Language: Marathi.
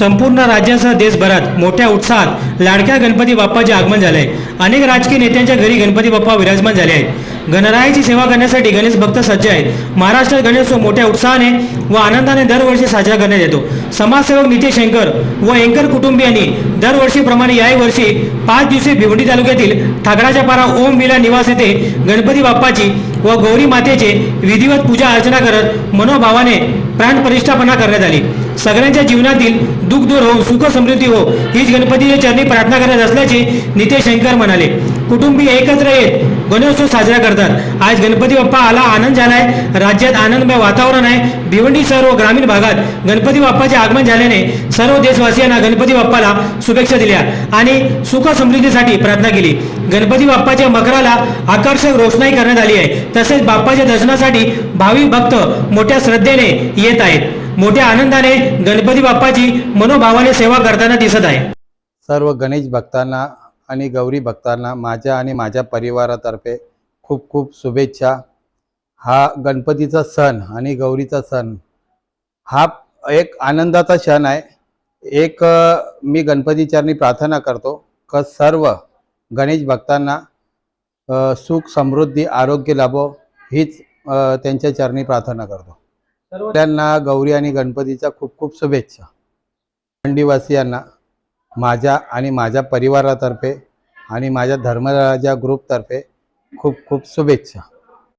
संपूर्ण राज्यासह देशभरात मोठ्या उत्साहात लाडक्या गणपती बाप्पाचे आगमन झाले आहे अनेक राजकीय नेत्यांच्या घरी गणपती बाप्पा विराजमान झाले आहेत. गणरायाची सेवा करण्यासाठी गणेश भक्त सज्ज आहेत. महाराष्ट्रात गणेशोत्सव मोठ्या उत्साहाने व आनंदाने दरवर्षी साजरा करण्यात येतो. समाजसेवक नितेश शंकर व एंकर कुटुंबियांनी दरवर्षीप्रमाणे याही वर्षी पाच दिवसीय भिवंडी तालुक्यातील ठाकराच्या पारा ओम विला निवास येथे गणपती बाप्पाची व गौरी मातेचे विधिवत पूजा अर्चना करत मनोभावाने प्राण प्रतिष्ठापना करण्यात आली. सगळ्यांच्या जीवनातील दुःख दूर हो सुख समृद्धी हो हीच गणपतीच्या चरणी प्रार्थना करत असल्याचे नितेश शंकर म्हणाले. कुटुंबीय एकत्र येत गणेशोत्सव साजरा करतात. आज गणपती बाप्पा आला आनंद झालाय. राज्यात आनंदमय वातावरण आहे. भिवंडी सर्व ग्रामीण भागात गणपती बाप्पाचे आगमन झाल्याने सर्व देशवासियांना गणपती बाप्पाला शुभेच्छा दिल्या आणि सुख समृद्धीसाठी प्रार्थना केली. गणपती बाप्पाच्या मकराला आकर्षक रोषणाई करण्यात आली आहे. तसेच बाप्पाच्या दर्शनासाठी भाविक भक्त मोठ्या श्रद्धेने येत आहेत. मोठ्या आनंदाने गणपती बाप्पाची मनोभावाने सेवा करताना दिसत आहे. सर्व गणेश भक्तांना आणि गौरी भक्तांना माझ्या आणि माझ्या परिवारातर्फे खूप खूप शुभेच्छा. हा गणपतीचा सण आणि गौरीचा सण हा एक आनंदाचा क्षण आहे. एक मी गणपतीचरणी प्रार्थना करतो क सर्व गणेश भक्तांना सुख समृद्धी आरोग्य लाभो हीच त्यांच्या चरणी प्रार्थना करतो. त्यांना गौरी आणि गणपतीच्या खूप खूप शुभेच्छा. थंडीवासियांना माझ्या आणि माझ्या परिवारातर्फे आणि माझ्या धर्मराजा ग्रुपतर्फे खूप खूप शुभेच्छा.